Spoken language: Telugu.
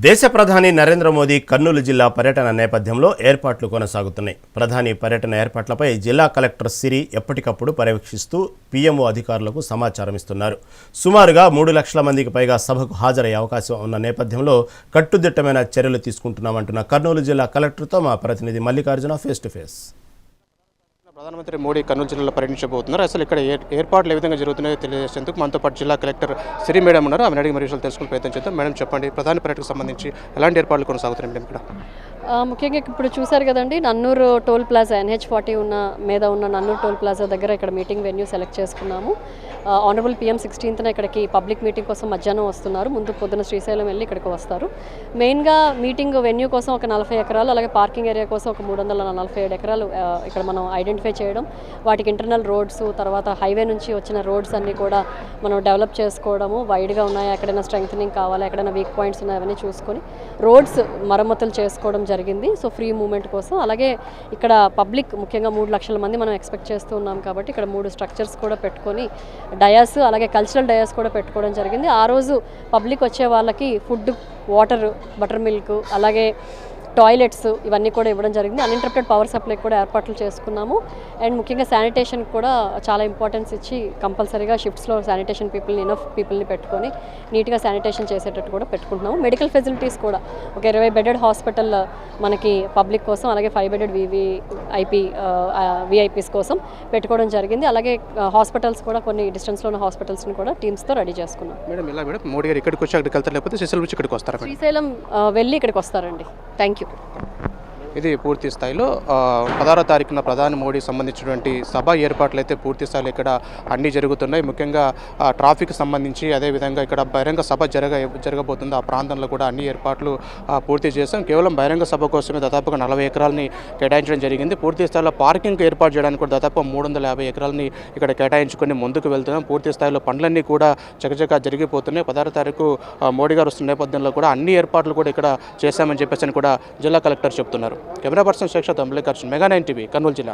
దేశ ప్రధాని నరేంద్ర మోదీ కర్నూలు జిల్లా పర్యటన నేపథ్యంలో ఏర్పాట్లు కొనసాగుతున్నాయి. ప్రధాని పర్యటన ఏర్పాట్లపై జిల్లా కలెక్టర్ సిరి ఎప్పటికప్పుడు పర్యవేక్షిస్తూ పీఎంఓ అధికారులకు సమాచారం ఇస్తున్నారు. సుమారుగా మూడు లక్షల మందికి పైగా సభకు హాజరయ్యే అవకాశం ఉన్న నేపథ్యంలో కట్టుదిట్టమైన చర్యలు తీసుకుంటున్నామంటున్న కర్నూలు జిల్లా కలెక్టర్తో మా ప్రతినిధి మల్లికార్జున ఫేస్ టు ఫేస్ ప్రధానమంత్రి మోడీ కర్నూలు జిల్లాలో పర్యటించబోతున్నారు. అసలు ఇక్కడ ఏ- ఏర్పాట్లు ఏ విధంగా జరుగుతున్నాయో తెలియజేసేందుకు మనతో పాటు జిల్లా కలెక్టర్ సిరి మేడం ఉన్నారు. ఆమె అడిగి మరి విషయాలు తెలుసుకుని ప్రయత్నం చేద్దాం. మేడం చెప్పండి ప్రధాన పర్యటనకు సంబంధించి ఎలాంటి ఏర్పాట్లు కొనసాగుతున్నాయి మేడం ఇక్కడ? ముఖ్యంగా ఇప్పుడు చూశారు కదండి Nannur toll plaza NH forty ఉన్న మీద ఉన్న నన్నూరు టోల్ ప్లాజా దగ్గర ఇక్కడ మీటింగ్ వెన్యూ సెలెక్ట్ చేసుకున్నాము. ఆనరబుల్ పిఎం సిక్స్టీన్త్న ఇక్కడికి పబ్లిక్ మీటింగ్ కోసం మధ్యాహ్నం వస్తున్నారు. ముందు పొద్దున శ్రీశైలం వెళ్ళి ఇక్కడికి వస్తారు. మెయిన్గా మీటింగ్ వెన్యూ కోసం ఒక నలభై ఎకరాలు అలాగే పార్కింగ్ ఏరియా కోసం ఒక మూడు వందల నలభై ఏడు ఎకరాలు ఇక్కడ మనం ఐడెంటిఫై చేయడం. వాటికి ఇంటర్నల్ రోడ్స్ తర్వాత హైవే నుంచి వచ్చిన రోడ్స్ అన్నీ కూడా మనం డెవలప్ చేసుకోవడము. వైడ్గా ఉన్నాయా ఎక్కడైనా స్ట్రెంగ్థనింగ్ కావాలా ఎక్కడైనా వీక్ పాయింట్స్ ఉన్నాయా అవన్నీ చూసుకొని రోడ్స్ మరమ్మతులు చేసుకోవడం జరిగింది. సో ఫ్రీ మూమెంట్ కోసం. అలాగే ఇక్కడ పబ్లిక్ ముఖ్యంగా మూడు లక్షల మంది మనం ఎక్స్పెక్ట్ చేస్తూ ఉన్నాం కాబట్టి ఇక్కడ మూడు స్ట్రక్చర్స్ కూడా పెట్టుకొని డయాస్ అలాగే కల్చరల్ డయాస్ కూడా పెట్టుకోవడం జరిగింది. ఆ రోజు పబ్లిక్ వచ్చే వాళ్ళకి ఫుడ్ వాటర్ బటర్ మిల్క్ అలాగే టాయిలెట్స్ ఇవన్నీ కూడా ఇవ్వడం జరిగింది. అన్ఇంటరప్టెడ్ పవర్ సప్లై కూడా ఏర్పాట్లు చేసుకున్నాము. అండ్ ముఖ్యంగా శానిటేషన్ కూడా చాలా ఇంపార్టెన్స్ ఇచ్చి కంపల్సరీగా షిఫ్ట్స్లో శానిటేషన్ పీపుల్ని ఇనఫ్ పీపుల్ని పెట్టుకొని నీట్గా శానిటేషన్ చేసేటట్టు కూడా పెట్టుకుంటున్నాము. మెడికల్ ఫెసిలిటీస్ కూడా. ఒక ఇరవై బెడెడ్ హాస్పిటల్ మనకి పబ్లిక్ కోసం అలాగే five bedded VV IP VIPs కోసం పెట్టుకోవడం జరిగింది. అలాగే హాస్పిటల్స్ కూడా కొన్ని డిస్టెన్స్లో ఉన్న హాస్పిటల్స్ని కూడా టీమ్స్తో రెడీ చేసుకున్నాం. మేడం ఇలా మేడం? మోడీ గారు ఇక్కడికి వచ్చి అక్కడికి వెళ్తారు లేకపోతే శ్రీశైలం నుంచి ఇక్కడికి వస్తారా మేడం? శ్రీశైలం ఆ, వెళ్ళి ఇక్కడికి వస్తారండి. Thank you. ఇది పూర్తి స్థాయిలో పదహారో తారీఖున ప్రధాని మోడీ సంబంధించినటువంటి సభ ఏర్పాట్లు అయితే పూర్తి స్థాయిలో ఇక్కడ అన్నీ జరుగుతున్నాయి. ముఖ్యంగా ట్రాఫిక్ సంబంధించి అదేవిధంగా ఇక్కడ బహిరంగ సభ జరగ జరగబోతుంది. ఆ ప్రాంతంలో కూడా అన్ని ఏర్పాట్లు పూర్తి చేసాం కేవలం బహిరంగ సభ కోసమే దాదాపుగా నలభై ఎకరాలని కేటాయించడం జరిగింది. పూర్తి స్థాయిలో పార్కింగ్ ఏర్పాటు చేయడానికి కూడా దాదాపు మూడు వందల యాభై ఎకరాలని ఇక్కడ కేటాయించుకొని ముందుకు వెళ్తున్నాం. పూర్తి స్థాయిలో పనులన్నీ కూడా చకచకా జరిగిపోతున్నాయి. పదహారు తారీఖు మోడీ గారు వస్తున్న నేపథ్యంలో కూడా అన్ని ఏర్పాట్లు కూడా ఇక్కడ చేశామని చెప్పేసి అని కూడా జిల్లా కలెక్టర్ చెప్తున్నారు. కెమెరా పర్సన్ శేషత్ అంబలికర్షన్ మెగా నైన్ టీవీ కర్నూలు జిల్లా.